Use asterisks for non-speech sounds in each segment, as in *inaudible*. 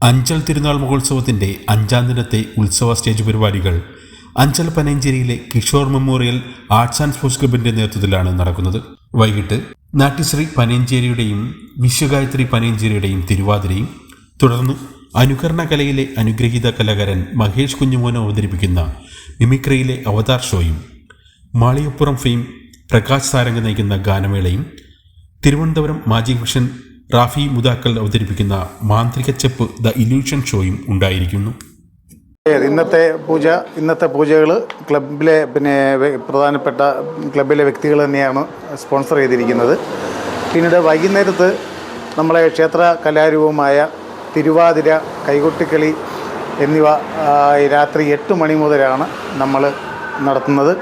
അഞ്ചൽ തിരുനാൾ മഹോത്സവത്തിന്റെ അഞ്ചാം ദിനത്തെ ഉത്സവ സ്റ്റേജ് പരിപാടികൾ Anchal പനഞ്ചേരിയിലെ Kishore memorial arts and sports ക്ലബിന്റെ നേതൃത്വത്തിലാണ് നടക്കുന്നത്. വൈകിട്ട് നാട്യശ്രീ പനഞ്ചേരിയുടെയും വിശ്വഗായത്രി പനഞ്ചേരിയുടെയും തിരുവാതിരയും തുടർന്ന് അനുകരണ കലയിലെ അനുഗ്രഹീത കലാകാരൻ മഹേഷ് കുഞ്ഞുമോൻ അവതരിപ്പിക്കുന്ന മിമിക്രയിലെ അവതാർ ഷോയും മാളിയപ്പുറം ഫെയിം പ്രകാശ് സാരംഗ് നയിക്കുന്ന ഗാനമേളയും തിരുവനന്തപുരം മാജിക് വിഷൻ റാഫി മുതാക്കൽ അവതരിപ്പിക്കുന്ന മാന്ത്രിക ചെപ്പ് ദ ഇല്യൂഷൻ ഷോയും ഉണ്ടായിരിക്കുന്നു. ഇന്നത്തെ പൂജ ഇന്നത്തെ പൂജകൾ ക്ലബിലെ പിന്നെ പ്രധാനപ്പെട്ട ക്ലബിലെ വ്യക്തികൾ തന്നെയാണ് സ്പോൺസർ ചെയ്തിരിക്കുന്നത്. പിന്നീട് വൈകുന്നേരത്ത് നമ്മളെ ക്ഷേത്ര കലാരൂപമായ തിരുവാതിര കൈകൊട്ടിക്കളി എന്നിവ രാത്രി എട്ട് മണി മുതലാണ് നമ്മൾ നടത്തുന്നത്.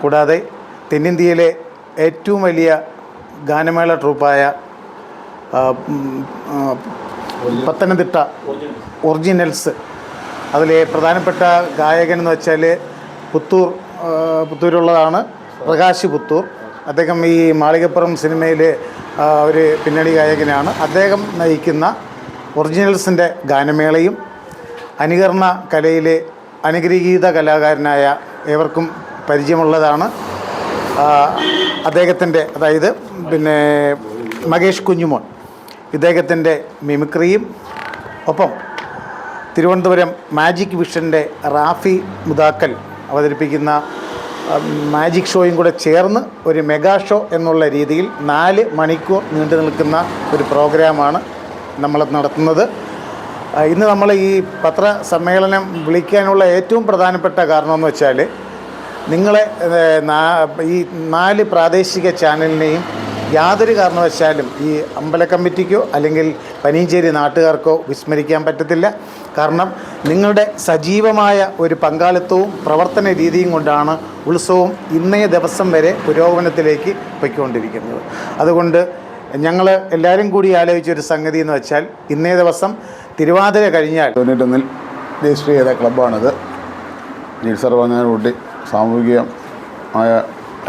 കൂടാതെ തെന്നിന്ത്യയിലെ ഏറ്റവും വലിയ ഗാനമേള ട്രൂപ്പായ പത്തനംതിട്ട ഒറിജിനൽസ്. അതിലെ പ്രധാനപ്പെട്ട ഗായകൻ എന്ന് വെച്ചാൽ പുത്തൂർ പുത്തൂരുള്ളതാണ് പ്രകാശ് പുത്തൂർ. അദ്ദേഹം ഈ മാളികപ്പുറം സിനിമയിലെ ഒരു പിന്നണി ഗായകനാണ്. അദ്ദേഹം നയിക്കുന്ന ഒറിജിനൽസിന്റെ ഗാനമേളയും അനുകരണ കലയിലെ അനുഗ്രഹീത കലാകാരനായ ഏവർക്കും പരിചയമുള്ളതാണ്. അദ്ദേഹത്തിന്റെ അതായത് പിന്നെ മകേഷ് കുഞ്ഞുമോൻ. ഇദ്ദേഹത്തിന്റെ മിമിക്രിയും ഒപ്പം തിരുവനന്തപുരം മാജിക് വിഷന്റെ റാഫി മുതാക്കൽ അവതരിപ്പിക്കുന്ന മാജിക് ഷോയും കൂടെ ചേർന്ന് ഒരു മെഗാ ഷോ എന്നുള്ള രീതിയിൽ നാല് മണിക്കൂർ നീണ്ടു നിൽക്കുന്ന ഒരു പ്രോഗ്രാമാണ് നമ്മൾ നടത്തുന്നത്. ഇന്ന് നമ്മൾ ഈ പത്ര സമ്മേളനം വിളിക്കാനുള്ള ഏറ്റവും പ്രധാനപ്പെട്ട കാരണമെന്ന് വെച്ചാൽ നിങ്ങളെ ഈ നാല് പ്രാദേശിക ചാനലിനെയും യാതൊരു കാരണവശാലും ഈ അമ്പല കമ്മിറ്റിക്കോ അല്ലെങ്കിൽ പനീഞ്ചേരി നാട്ടുകാർക്കോ വിസ്മരിക്കാൻ പറ്റത്തില്ല. കാരണം നിങ്ങളുടെ സജീവമായ ഒരു പങ്കാളിത്തവും പ്രവർത്തന രീതിയും കൊണ്ടാണ് ഉത്സവം ഇന്നേ ദിവസം വരെ പുരോഗമനത്തിലേക്ക് പൊയ്ക്കൊണ്ടിരിക്കുന്നത്. അതുകൊണ്ട് ഞങ്ങൾ എല്ലാവരും കൂടി ആലോചിച്ച ഒരു സംഗതി എന്ന് വെച്ചാൽ ഇന്നേ ദിവസം തിരുവാതിര കഴിഞ്ഞാൽ തൊണ്ണൂറ്റൊന്നിൽ രജിസ്റ്റർ ചെയ്ത ക്ലബ്ബാണിത്. നീൽസർ പറഞ്ഞതിനൂട്ടി സാമൂഹികമായ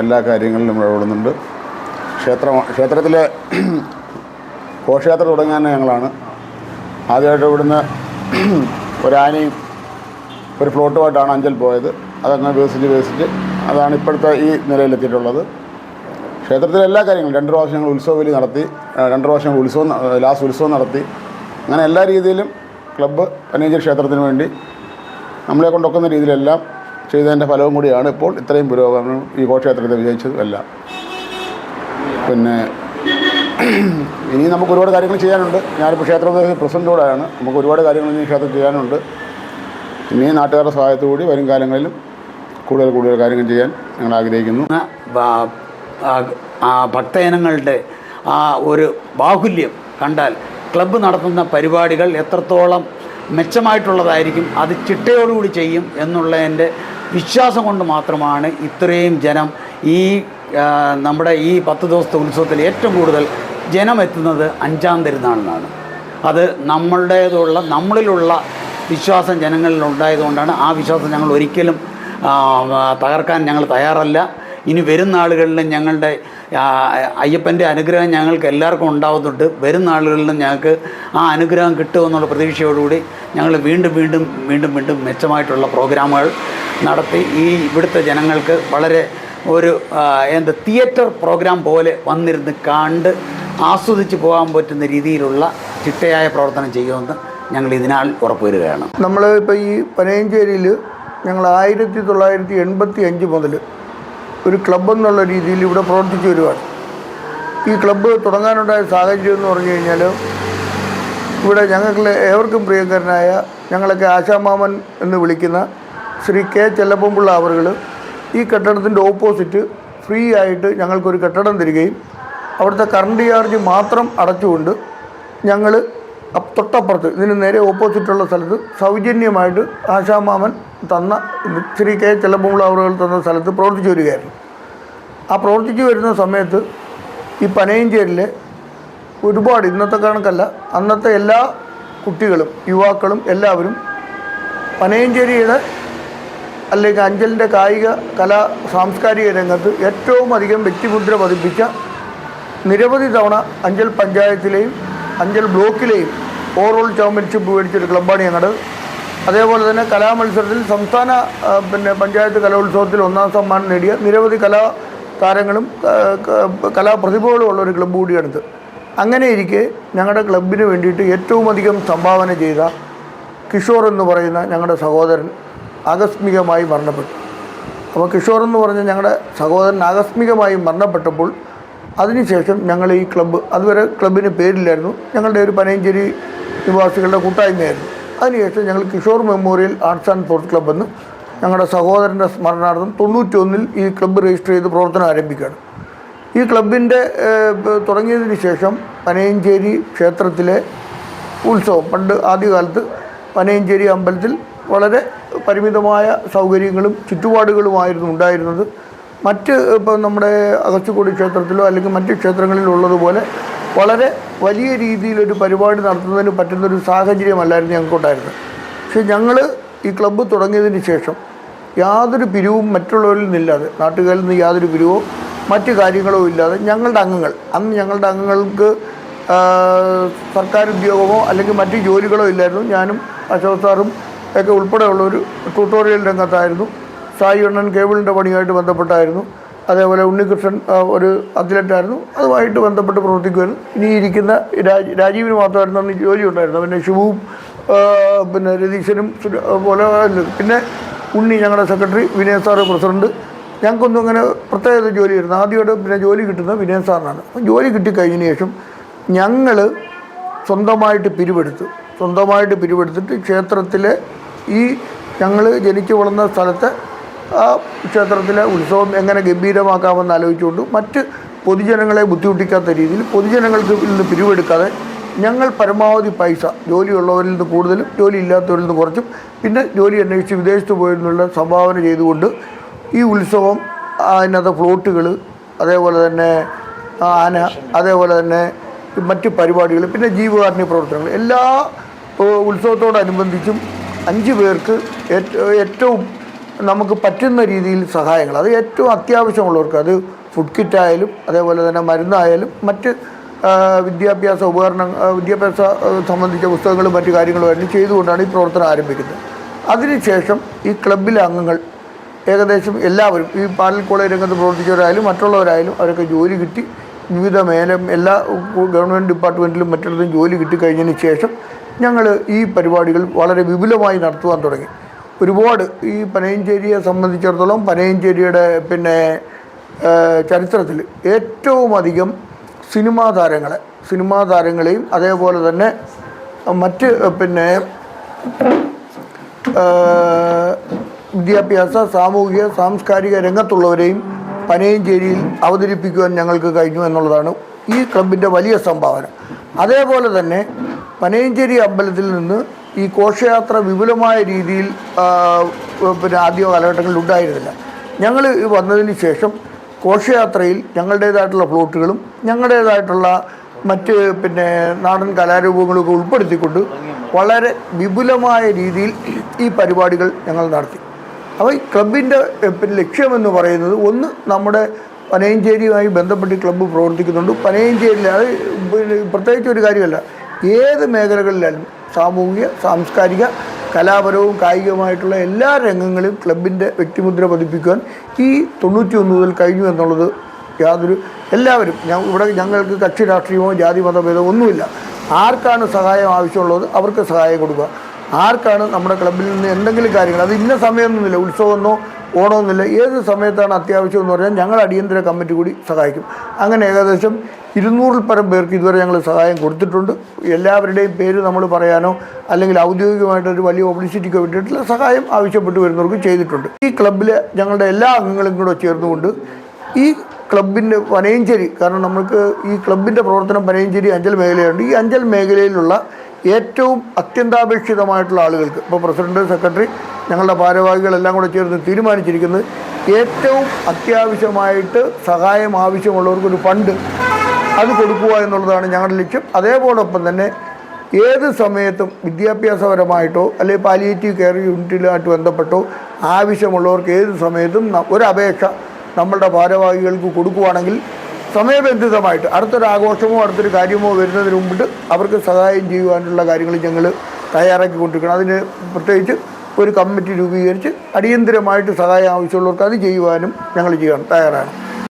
എല്ലാ കാര്യങ്ങളിലും ഇടപെടുന്നുണ്ട്. ക്ഷേത്ര ക്ഷേത്രത്തിലെ ഘോഷയാത്ര തുടങ്ങാൻ ഞങ്ങളാണ്. ആദ്യമായിട്ട് ഇവിടുന്ന് ഒരാനയും ഒരു ഫ്ലോട്ടുമായിട്ടാണ് അഞ്ചൽ പോയത്. അതങ്ങനെ വികസിച്ച് വികസിച്ച് അതാണ് ഇപ്പോഴത്തെ ഈ നിലയിലെത്തിയിട്ടുള്ളത്. ക്ഷേത്രത്തിലെ എല്ലാ കാര്യങ്ങളും രണ്ട് പ്രാവശ്യം ഞങ്ങൾ ഉത്സവ വലി നടത്തി രണ്ട് പ്രാവശ്യം ഉത്സവം ലാസ്റ്റ് ഉത്സവം നടത്തി. അങ്ങനെ എല്ലാ രീതിയിലും ക്ലബ്ബ് പനീജി ക്ഷേത്രത്തിന് വേണ്ടി നമ്മളെ കൊണ്ടൊക്കുന്ന രീതിയിലെല്ലാം ചെയ്തതിന്റെ ഫലവും കൂടിയാണ് ഇപ്പോൾ ഇത്രയും പുരോഗമനം ഈ ഘോഷയാത്രയിൽ വിജയിച്ചതും എല്ലാം പിന്നെ *clears throat* ഇനി നമുക്ക് ഒരുപാട് കാര്യങ്ങൾ ചെയ്യാനുണ്ട്. ഞാനിപ്പോൾ ക്ഷേത്രത്തിൽ പ്രസിഡന്റോടാണ് നമുക്ക് ഒരുപാട് കാര്യങ്ങൾ ഇനി ക്ഷേത്രത്തിൽ ചെയ്യാനുണ്ട്. ഇനി നാട്ടുകാരുടെ സഹായത്തോടുകൂടി വരും കാലങ്ങളിലും കൂടുതൽ കൂടുതൽ കാര്യങ്ങൾ ചെയ്യാൻ ഞങ്ങൾ ആഗ്രഹിക്കുന്നു. ആ, ഭക്തജനങ്ങളുടെ ആ ഒരു ബാഹുല്യം കണ്ടാൽ ക്ലബ്ബ് നടത്തുന്ന പരിപാടികൾ എത്രത്തോളം മെച്ചമായിട്ടുള്ളതായിരിക്കും അത് ചിട്ടയോടുകൂടി ചെയ്യും എന്നുള്ളതിന്റെ വിശ്വാസം കൊണ്ട് മാത്രമാണ് ഇത്രയും ജനം ഈ നമ്മുടെ ഈ പത്ത് ദിവസത്തെ ഉത്സവത്തിൽ ഏറ്റവും കൂടുതൽ ജനം എത്തുന്നത് അഞ്ചാം തിരുനാളിനാണ്. അത് നമ്മളുടേതുള്ള നമ്മളിലുള്ള വിശ്വാസം ജനങ്ങളിൽ ഉണ്ടായതുകൊണ്ടാണ് ആ വിശ്വാസം ഞങ്ങൾ ഒരിക്കലും തകർക്കാൻ ഞങ്ങൾ തയ്യാറല്ല. ഇനി വരുന്ന ആളുകളിലും ഞങ്ങളുടെ അയ്യപ്പന്റെ അനുഗ്രഹം ഞങ്ങൾക്ക് എല്ലാവർക്കും ഉണ്ടാവുന്നുണ്ട്. വരുന്ന ആളുകളിലും ഞങ്ങൾക്ക് ആ അനുഗ്രഹം കിട്ടുമെന്നുള്ള പ്രതീക്ഷയോടുകൂടി ഞങ്ങൾ വീണ്ടും വീണ്ടും വീണ്ടും വീണ്ടും മെച്ചമായിട്ടുള്ള പ്രോഗ്രാമുകൾ നടത്തി. ഈ ഇവിടുത്തെ ജനങ്ങൾക്ക് വളരെ ഒരു എന്ത് തിയേറ്റർ പ്രോഗ്രാം പോലെ വന്നിരുന്ന് കണ്ട് ആസ്വദിച്ച് പോകാൻ പറ്റുന്ന രീതിയിലുള്ള ചിട്ടയായ പ്രവർത്തനം ചെയ്യുമെന്ന് ഞങ്ങൾ ഇതിനാൽ ഉറപ്പുവരികയാണ്. നമ്മൾ ഇപ്പോൾ ഈ പനയഞ്ചേരിയിൽ ഞങ്ങൾ ആയിരത്തി തൊള്ളായിരത്തി എൺപത്തി അഞ്ച് മുതൽ ഒരു ക്ലബ്ബ് എന്നുള്ള രീതിയിൽ ഇവിടെ പ്രവർത്തിച്ചു വരുവാണ്. ഈ ക്ലബ്ബ് തുടങ്ങാനുണ്ടായ സാഹചര്യം എന്ന് പറഞ്ഞു കഴിഞ്ഞാൽ ഇവിടെ ഞങ്ങൾക്ക് ഏവർക്കും പ്രിയങ്കരനായ ഞങ്ങളൊക്കെ ആശാമാമൻ എന്ന് വിളിക്കുന്ന ശ്രീ കെ ചെല്ലപ്പമ്പിള്ള അവറുകൾ ഈ കെട്ടിടത്തിന്റെ ഓപ്പോസിറ്റ് ഫ്രീ ആയിട്ട് ഞങ്ങൾക്കൊരു കെട്ടിടം തരികയും അവിടുത്തെ കറണ്ട് ചാർജ് മാത്രം അടച്ചുകൊണ്ട് ഞങ്ങൾ തൊട്ടപ്പുറത്ത് ഇതിന് നേരെ ഓപ്പോസിറ്റുള്ള സ്ഥലത്ത് സൗജന്യമായിട്ട് ആശാമാമൻ തന്ന ശ്രീ കെ ചെല്ലപ്പമ്പിള്ള അവറുകൾ തന്ന സ്ഥലത്ത് പ്രവർത്തിച്ചു വരികയായിരുന്നു. ആ പ്രവർത്തിച്ചു വരുന്ന സമയത്ത് ഈ പനയഞ്ചേരിലെ ഒരുപാട് ഇന്നത്തെ കണക്കല്ല അന്നത്തെ എല്ലാ കുട്ടികളും യുവാക്കളും എല്ലാവരും പനയഞ്ചേരിയുടെ അല്ലെങ്കിൽ അഞ്ചലിന്റെ കായിക കലാ സാംസ്കാരിക രംഗത്ത് ഏറ്റവും അധികം വ്യക്തിമുദ്ര പതിപ്പിച്ച നിരവധി തവണ അഞ്ചൽ പഞ്ചായത്തിലെയും അഞ്ചൽ ബ്ലോക്കിലെയും ഓവറോൾ ചാമ്പ്യൻഷിപ്പ് മേടിച്ചൊരു ക്ലബ്ബാണ് ഞങ്ങളുടെ അതേപോലെ തന്നെ കലാമത്സരത്തിൽ സംസ്ഥാന പിന്നെ പഞ്ചായത്ത് കലോത്സവത്തിൽ ഒന്നാം സമ്മാനം നേടിയ നിരവധി കലാ താരങ്ങളും കലാപ്രതിഭകളും ഉള്ള ഒരു ക്ലബ്ബ് കൂടിയാണിത്. അങ്ങനെ ഇരിക്കെ ഞങ്ങളുടെ ക്ലബിന് വേണ്ടിയിട്ട് ഏറ്റവും അധികം സംഭാവന ചെയ്ത കിഷോർ എന്ന് പറയുന്ന ഞങ്ങളുടെ സഹോദരൻ ആകസ്മികമായി മരണപ്പെട്ടു. അപ്പോൾ കിഷോർ എന്ന് പറഞ്ഞ ഞങ്ങളുടെ സഹോദരൻ ആകസ്മികമായി മരണപ്പെട്ടപ്പോൾ അതിനുശേഷം ഞങ്ങൾ ഈ ക്ലബ്ബ് അതുവരെ ക്ലബിന് പേരില്ലായിരുന്നു. ഞങ്ങളുടെ ഒരു പനയഞ്ചേരി നിവാസികളുടെ കൂട്ടായ്മയായിരുന്നു. അതിനുശേഷം ഞങ്ങൾ Kishore memorial arts and sports club എന്ന് ഞങ്ങളുടെ സഹോദരന്റെ സ്മരണാർത്ഥം തൊണ്ണൂറ്റൊന്നിൽ ഈ ക്ലബ്ബ് രജിസ്റ്റർ ചെയ്ത് പ്രവർത്തനം ആരംഭിക്കുകയാണ്. ഈ ക്ലബിന്റെ തുടങ്ങിയതിന് ശേഷം പനയഞ്ചേരി ക്ഷേത്രത്തിലെ ഉത്സവം പണ്ട് ആദ്യകാലത്ത് പനയഞ്ചേരി അമ്പലത്തിൽ വളരെ പരിമിതമായ സൗകര്യങ്ങളും ചുറ്റുപാടുകളുമായിരുന്നു ഉണ്ടായിരുന്നത്. മറ്റ് ഇപ്പം നമ്മുടെ അകച്ചുകൂടി ക്ഷേത്രത്തിലോ അല്ലെങ്കിൽ മറ്റ് ക്ഷേത്രങ്ങളിലുള്ളതുപോലെ വളരെ വലിയ രീതിയിലൊരു പരിപാടി നടത്തുന്നതിന് പറ്റുന്നൊരു സാഹചര്യമല്ലായിരുന്നു ഞങ്ങൾക്കുണ്ടായിരുന്നത്. പക്ഷേ ഞങ്ങൾ ഈ ക്ലബ്ബ് തുടങ്ങിയതിന് ശേഷം യാതൊരു പിരിവും മറ്റുള്ളവരിൽ നിന്നില്ലാതെ നാട്ടുകാരിൽ നിന്ന് യാതൊരു പിരിവോ മറ്റു കാര്യങ്ങളോ ഇല്ലാതെ ഞങ്ങളുടെ അംഗങ്ങൾ അന്ന് ഞങ്ങളുടെ അംഗങ്ങൾക്ക് സർക്കാർ ഉദ്യോഗമോ അല്ലെങ്കിൽ മറ്റ് ജോലികളോ ഇല്ലായിരുന്നു. ഞാനും അശോക് സാറും ഒക്കെ ഉൾപ്പെടെയുള്ളൊരു ട്യൂട്ടോറിയൽ രംഗത്തായിരുന്നു. സായി അണ്ണൻ കേബിളിന്റെ പണിയായിട്ട് ബന്ധപ്പെട്ടായിരുന്നു. അതേപോലെ ഉണ്ണികൃഷ്ണൻ ഒരു അത്ലറ്റായിരുന്നു അതുമായിട്ട് ബന്ധപ്പെട്ട് പ്രവർത്തിക്കുമായിരുന്നു ഇനി ഇരിക്കുന്ന രാജ് രാജീവിന് മാത്രമായിരുന്നു അന്ന് ജോലി ഉണ്ടായിരുന്നു പിന്നെ ശിവവും ആ, പിന്നെ രതീശനും പോലെ പിന്നെ ഉണ്ണി ഞങ്ങളുടെ സെക്രട്ടറി വിനയ സാറ് പ്രസിഡന്റ്. ഞങ്ങൾക്കൊന്നും അങ്ങനെ പ്രത്യേക ജോലിയായിരുന്നു ആദ്യമായിട്ട് പിന്നെ ജോലി കിട്ടുന്നത് വിനയ സാറിനാണ് ജോലി കിട്ടിക്കഴിഞ്ഞതിന് ശേഷം ഞങ്ങൾ സ്വന്തമായിട്ട് പിരിവെടുത്തു. സ്വന്തമായിട്ട് പിരിവെടുത്തിട്ട് ക്ഷേത്രത്തിലെ ഈ ഞങ്ങൾ ജനിച്ചു വളർന്ന സ്ഥലത്തെ ആ ക്ഷേത്രത്തിലെ ഉത്സവം എങ്ങനെ ഗംഭീരമാക്കാമെന്ന് ആലോചിച്ചുകൊണ്ട് മറ്റ് പൊതുജനങ്ങളെ ബുദ്ധിമുട്ടിക്കാത്ത രീതിയിൽ പൊതുജനങ്ങൾക്ക് നിന്ന് പിരിവെടുക്കാതെ ഞങ്ങൾ പരമാവധി പൈസ ജോലിയുള്ളവരിൽ നിന്ന് കൂടുതലും ജോലി ഇല്ലാത്തവരിൽ നിന്ന് കുറച്ചും പിന്നെ ജോലി അന്വേഷിച്ച് വിദേശത്ത് പോയിരുന്നുള്ള സംഭാവന ചെയ്തുകൊണ്ട് ഈ ഉത്സവം അതിനകത്ത് ഫ്ലോട്ടുകൾ അതേപോലെ തന്നെ ആന അതേപോലെ തന്നെ മറ്റ് പരിപാടികൾ പിന്നെ ജീവകാരുണ്യ പ്രവർത്തനങ്ങൾ എല്ലാ ഉത്സവത്തോടനുബന്ധിച്ചും അഞ്ച് പേർക്ക് ഏറ്റ- ഏറ്റവും നമുക്ക് പറ്റുന്ന രീതിയിൽ സഹായങ്ങൾ. അത് ഏറ്റവും അത്യാവശ്യമുള്ളവർക്ക്. അത് ഫുഡ് കിറ്റ് ആയാലും അതേപോലെ തന്നെ മരുന്നായാലും മറ്റ് വിദ്യാഭ്യാസ ഉപകരണം വിദ്യാഭ്യാസ സംബന്ധിച്ച പുസ്തകങ്ങളും മറ്റു കാര്യങ്ങളുമായിട്ട് ചെയ്തുകൊണ്ടാണ് ഈ പ്രവർത്തനം ആരംഭിക്കുന്നത്. അതിനുശേഷം ഈ ക്ലബിലെ അംഗങ്ങൾ ഏകദേശം എല്ലാവരും ഈ പാലൽ കോളേജ് രംഗത്ത് പ്രവർത്തിച്ചവരായാലും മറ്റുള്ളവരായാലും അവരൊക്കെ ജോലി കിട്ടി. വിവിധ മേല എല്ലാ ഗവൺമെന്റ് ഡിപ്പാർട്ട്മെന്റിലും മറ്റിടത്തും ജോലി കിട്ടിക്കഴിഞ്ഞതിന് ശേഷം ഞങ്ങൾ ഈ പരിപാടികൾ വളരെ വിപുലമായി നടത്തുവാൻ തുടങ്ങി. ഒരുപാട് ഈ പനയഞ്ചേരിയെ സംബന്ധിച്ചിടത്തോളം പനയഞ്ചേരിയുടെ പിന്നെ ചരിത്രത്തിൽ ഏറ്റവും അധികം സിനിമാ താരങ്ങളെ സിനിമാ താരങ്ങളെയും അതേപോലെ തന്നെ മറ്റ് പിന്നെ വിദ്യാഭ്യാസ സാമൂഹിക സാംസ്കാരിക രംഗത്തുള്ളവരെയും പനയഞ്ചേരിയിൽ അവതരിപ്പിക്കുവാൻ ഞങ്ങൾക്ക് കഴിഞ്ഞു എന്നുള്ളതാണ് ഈ ക്ലബിന്റെ വലിയ സംഭാവന. അതേപോലെ തന്നെ പനയഞ്ചേരി അമ്പലത്തിൽ നിന്ന് ഈ ഘോഷയാത്ര വിപുലമായ രീതിയിൽ പിന്നെ ആദ്യ കാലഘട്ടങ്ങളിൽ ഉണ്ടായിരുന്നില്ല. ഞങ്ങൾ വന്നതിന് ശേഷം ഘോഷയാത്രയിൽ ഞങ്ങളുടേതായിട്ടുള്ള ഫ്ലോട്ടുകളും ഞങ്ങളുടേതായിട്ടുള്ള മറ്റ് പിന്നെ നാടൻ കലാരൂപങ്ങളൊക്കെ ഉൾപ്പെടുത്തിക്കൊണ്ട് വളരെ വിപുലമായ രീതിയിൽ ഈ പരിപാടികൾ ഞങ്ങൾ നടത്തി. അപ്പോൾ ഈ ക്ലബിന്റെ പിന്നെ ലക്ഷ്യമെന്ന് പറയുന്നത് ഒന്ന് നമ്മുടെ പനയഞ്ചേരിയുമായി ബന്ധപ്പെട്ട് ക്ലബ്ബ് പ്രവർത്തിക്കുന്നുണ്ട്. പനയഞ്ചേരിയിൽ അത് പ്രത്യേകിച്ച് ഒരു കാര്യമല്ല. ഏത് മേഖലകളിലായാലും സാമൂഹിക സാംസ്കാരിക കലാപരവും കായികവുമായിട്ടുള്ള എല്ലാ രംഗങ്ങളിലും ക്ലബിന്റെ വ്യക്തിമുദ്ര പതിപ്പിക്കുവാൻ ഈ തൊണ്ണൂറ്റി ഒന്ന് മുതൽ കഴിഞ്ഞു എന്നുള്ളത് യാതൊരു എല്ലാവരും ഇവിടെ ഞങ്ങൾക്ക് കക്ഷി രാഷ്ട്രീയമോ ജാതി മതഭേദമോ ഒന്നുമില്ല. ആർക്കാണ് സഹായം ആവശ്യമുള്ളത് അവർക്ക് സഹായം കൊടുക്കുക. ആർക്കാണ് നമ്മുടെ ക്ലബിൽ നിന്ന് എന്തെങ്കിലും കാര്യങ്ങൾ അത് ഇന്ന സമയമൊന്നുമില്ല ഉത്സവമെന്നോ ഓണമെന്നില്ല ഏത് സമയത്താണ് അത്യാവശ്യം എന്ന് പറഞ്ഞാൽ ഞങ്ങൾ അടിയന്തര കമ്മിറ്റി കൂടി സഹായിക്കും. അങ്ങനെ ഏകദേശം ഇരുന്നൂറിൽ പരം പേർക്ക് ഇതുവരെ ഞങ്ങൾ സഹായം കൊടുത്തിട്ടുണ്ട്. എല്ലാവരുടെയും പേര് നമ്മൾ പറയാനോ അല്ലെങ്കിൽ ഔദ്യോഗികമായിട്ടൊരു വലിയ പബ്ലിസിറ്റിക്കോ വേണ്ടിയിട്ടുള്ള സഹായം ആവശ്യപ്പെട്ട് വരുന്നവർക്ക് ചെയ്തിട്ടുണ്ട്. ഈ ക്ലബ്ബിൽ ഞങ്ങളുടെ എല്ലാ അംഗങ്ങളും കൂടെ ചേർന്നുകൊണ്ട് ഈ ക്ലബിന്റെ പനയഞ്ചേരി കാരണം നമുക്ക് ഈ ക്ലബിന്റെ പ്രവർത്തനം പനയഞ്ചേരി അഞ്ചൽ മേഖലയുണ്ട്. ഈ അഞ്ചൽ മേഖലയിലുള്ള ഏറ്റവും അത്യന്താപേക്ഷിതമായിട്ടുള്ള ആളുകൾക്ക് ഇപ്പോൾ പ്രസിഡന്റ് സെക്രട്ടറി ഞങ്ങളുടെ ഭാരവാഹികളെല്ലാം കൂടെ ചേർന്ന് തീരുമാനിച്ചിരിക്കുന്നത് ഏറ്റവും അത്യാവശ്യമായിട്ട് സഹായം ആവശ്യമുള്ളവർക്കൊരു ഫണ്ട് അത് കൊടുക്കുക എന്നുള്ളതാണ് ഞങ്ങളുടെ ലക്ഷ്യം. അതേപോടൊപ്പം തന്നെ ഏത് സമയത്തും വിദ്യാഭ്യാസപരമായിട്ടോ അല്ലെങ്കിൽ പാലിയേറ്റീവ് കെയർ യൂണിറ്റിലുമായിട്ട് ബന്ധപ്പെട്ടോ ആവശ്യമുള്ളവർക്ക് ഏത് സമയത്തും ഒരു അപേക്ഷ നമ്മളുടെ ഭാരവാഹികൾക്ക് കൊടുക്കുവാണെങ്കിൽ സമയബന്ധിതമായിട്ട് അടുത്തൊരു ആഘോഷമോ അടുത്തൊരു കാര്യമോ വരുന്നതിന് മുമ്പിട്ട് അവർക്ക് സഹായം ചെയ്യുവാനുള്ള കാര്യങ്ങൾ ഞങ്ങൾ തയ്യാറാക്കി കൊണ്ടിരിക്കണം അതിന് പ്രത്യേകിച്ച് ഒരു കമ്മിറ്റി രൂപീകരിച്ച് അടിയന്തിരമായിട്ട് സഹായം ആവശ്യമുള്ളവർക്ക് അത് ചെയ്യുവാനും ഞങ്ങൾ ചെയ്യാൻ തയ്യാറാണ്.